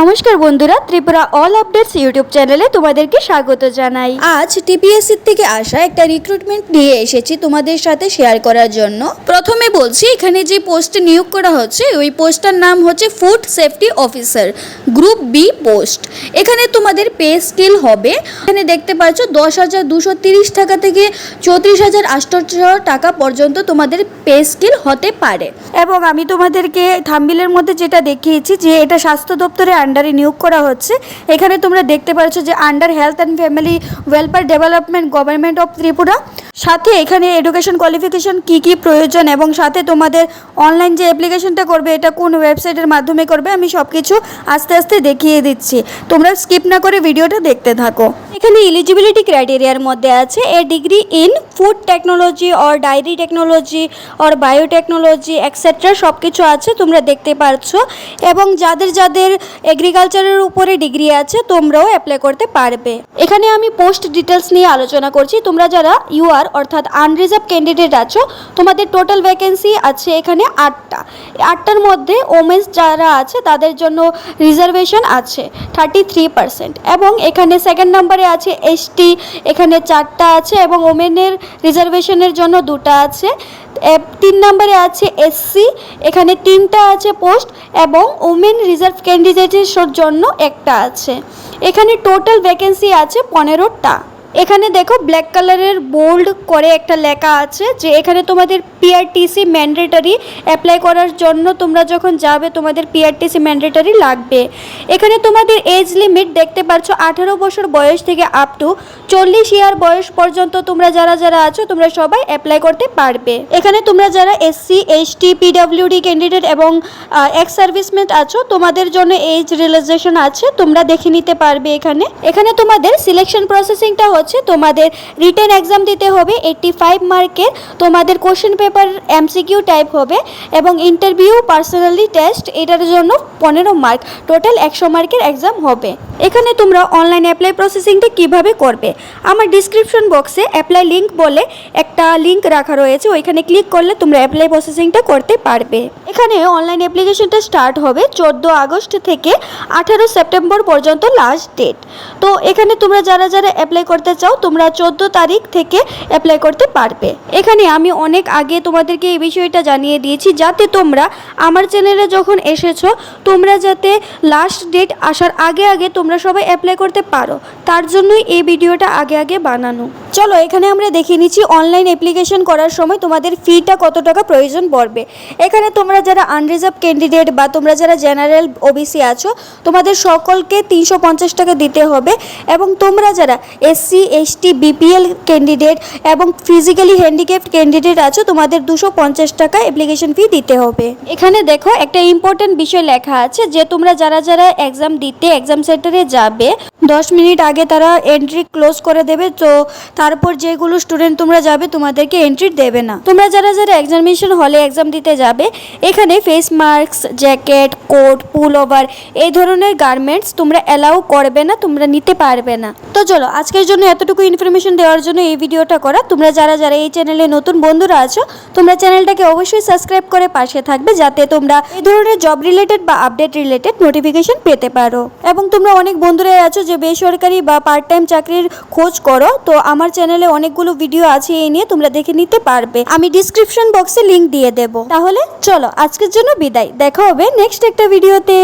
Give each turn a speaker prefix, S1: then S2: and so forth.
S1: নমস্কার বন্ধুরা Tripura all updates YouTube চ্যানেলে তোমাদেরকে স্বাগত জানাই।
S2: আজ টিপিএসসি থেকে আসা একটা রিক্রুটমেন্ট নিয়ে এসেছি তোমাদের সাথে শেয়ার করার জন্য। প্রথমে বলছি এখানে যে পোস্টে নিয়োগ করা হচ্ছে ওই পোস্টটার নাম হচ্ছে food safety officer group B post এখানে তোমাদের পে স্কেল হবে। এখানে দেখতে পাচ্ছ দশ হাজার দুশো তিরিশ টাকা থেকে চৌত্রিশ হাজার আটশো টাকা পর্যন্ত তোমাদের পে স্কেল হতে পারে।
S1: এবং আমি তোমাদেরকে থাম্বিলের মধ্যে যেটা দেখিয়েছি যে এটা স্বাস্থ্য দপ্তরের আন্ডারে নিয়োগ করা হচ্ছে। এখানে তোমরা দেখতে পাচ্ছ যে under health and family welfare development government of Tripura সাথে এখানে এডুকেশন কোয়ালিফিকেশন কি কি প্রয়োজন এবং সাথে তোমাদের অনলাইন যে অ্যাপ্লিকেশনটা করবে, এটা কোন ওয়েবসাইটের মাধ্যমে করবে, আমি সব কিছু আস্তে আস্তে দেখিয়ে দিচ্ছি। তোমরা স্কিপ না করে ভিডিওটা দেখতে থাকো। এখানে এলিজিবিলিটি ক্রাইটেরিয়ার মধ্যে আছে a degree in food technology or dairy technology or biotechnology etcetera সব কিছু আছে, তোমরা দেখতে পারছ। এবং যাদের যাদের এগ্রিকালচারের উপরে ডিগ্রি আছে, তোমরাও অ্যাপ্লাই করতে পারবে। এখানে আমি পোস্ট ডিটেলস নিয়ে আলোচনা করছি, তোমরা যারা ইউআর অর্থাৎ আনরিজার্ভ ক্যান্ডিডেট আছো, তোমাদের টোটাল ভ্যাকেন্সি আছে এখানে আটটা। আটটার মধ্যে ওমেন্স যারা আছে, তাদের জন্য রিজার্ভেশন আছে থার্টি থ্রি পার্সেন্ট এবং এখানে সেকেন্ড নাম্বারে আছে এসটি এখানে চারটা আছে এবং ওমেনের রিজার্ভেশনের জন্য দুটো আছে। তিন নম্বরে আছে এসসি এখানে তিনটা আছে পোস্ট এবং ওমেন রিজার্ভ ক্যান্ডিডেটের জন্য একটা আছে। এখানে টোটাল ভ্যাকেন্সি আছে পনেরোটা। এখানে দেখো ব্ল্যাক কালারের বোল্ড করে একটা লেখা আছে যে এখানে তোমাদের পিআরটিসি ম্যান্ডেটরি অ্যাপ্লাই করার জন্য তোমরা যখন যাবে, তোমাদের পিআরটিসি ম্যান্ডেটরি লাগবে। এখানে তোমাদের এজ লিমিট দেখতে পাচ্ছ আঠারো বছর বয়স থেকে আপ টু চল্লিশ ইয়ার বয়স পর্যন্ত তোমরা যারা যারা আছো, তোমরা সবাই অ্যাপ্লাই করতে পারবে। এখানে তোমরা যারা এসসি এইচটি পিডাব্লিউডি ক্যান্ডিডেট এবং এক্স সার্ভিসমেন্ট আছো, তোমাদের জন্য এজ রিয়েলাইজেশন আছে, তোমরা দেখে নিতে পারবে এখানে। এখানে তোমাদের সিলেকশন প্রসেসিংটা হচ্ছে তোমাদের রিটার্ন এক্সাম দিতে হবে এইটটি ফাইভ মার্কের তোমাদের কোশ্চেন পেপার এমসিকিউ টাইপ হবে এবং ইন্টারভিউ পার্সোনালি টেস্ট এটার জন্য পনেরো মার্ক টোটাল একশো মার্কের এক্সাম হবে। এখানে তোমরা অনলাইন অ্যাপ্লাই প্রসেসিংটা কীভাবে করবে? আমার ডিসক্রিপশন বক্সে অ্যাপ্লাই লিঙ্ক বলে একটা লিঙ্ক রাখা রয়েছে, ওইখানে ক্লিক করলে তোমরা অ্যাপ্লাই প্রসেসিংটা করতে পারবে। এখানে অনলাইন অ্যাপ্লিকেশনটা স্টার্ট হবে চোদ্দ আগস্ট থেকে আঠারো সেপ্টেম্বর পর্যন্ত লাস্ট ডেট তো এখানে তোমরা যারা যারা অ্যাপ্লাই করতে চাও, তোমরা চোদ্দ তারিখ থেকে অ্যাপ্লাই করতে পারবে। এখানে আমি অনেক আগে তোমাদেরকে এই বিষয়টা জানিয়ে দিয়েছি, যাতে তোমরা আমার চ্যানেলে যখন এসেছ, তোমরা যাতে লাস্ট ডেট আসার আগে আগে তোমরা সবাই অ্যাপ্লাই করতে পারো। তার জন্যই এই ভিডিওটা আগে আগে বানানো। চলো, এখানে আমরা দেখে নিচ্ছি অনলাইন অ্যাপ্লিকেশন করার সময় তোমাদের ফিটা কত টাকা প্রয়োজন পড়বে। এখানে তোমরা যারা আনরিজার্ভ ক্যান্ডিডেট বা তোমরা যারা জেনারেল ওবিসি আছো, তোমাদের সকলকে তিনশো পঞ্চাশ টাকা দিতে হবে এবং তোমরা যারা এসসি এসটি বিপিএল ক্যান্ডিডেট এবং ফিজিক্যালি হ্যান্ডিক্যাপ্ট ক্যান্ডিডেট আছো, তোমাদের দুশো পঞ্চাশ টাকা অ্যাপ্লিকেশন ফি দিতে হবে। এখানে দেখো, একটা ইম্পর্টেন্ট বিষয় লেখা আছে যে তোমরা যারা যারা এক্সাম দিতে এক্সাম সেন্টারে যাবে দশ মিনিট আগে তারা এন্ট্রি ক্লোজ করে দেবে, তো তারপর যেগুলো স্টুডেন্ট তোমরা যাবে, তোমাদেরকে এন্ট্রি দেবে না। তোমরা যারা যারা এক্সামিনেশন হলে এক্সাম দিতে যাবে, এখানে face mask jacket coat pullover এই ধরনের গার্মেন্টস তোমরা অ্যালাউ করবে না, তোমরা নিতে পারবে না। তো চলো, আজকের জন্য এতটুকু ইনফরমেশন দেওয়ার জন্য এই ভিডিওটা করা। তোমরা যারা যারা এই চ্যানেলে নতুন বন্ধুরা আছো, তোমরা চ্যানেলটাকে অবশ্যই সাবস্ক্রাইব করে পাশে থাকবে, যাতে তোমরা এই ধরনের জব রিলেটেড বা আপডেট রিলেটেড নোটিফিকেশন পেতে পারো। এবং তোমরা অনেক বন্ধুরাই আছো যে বেসরকারি বা পার্ট টাইম চাকরির খোঁজ করো, তো আমার চ্যানেলে অনেকগুলো ভিডিও আছে, এই নিয়ে তোমরা দেখে নিতে পারবে। আমি ডিসক্রিপশন বক্সে লিংক দিয়ে দেব। তাহলে চলো, আজকের জন্য বিদায়। দেখা হবে নেক্সট একটা ভিডিওতে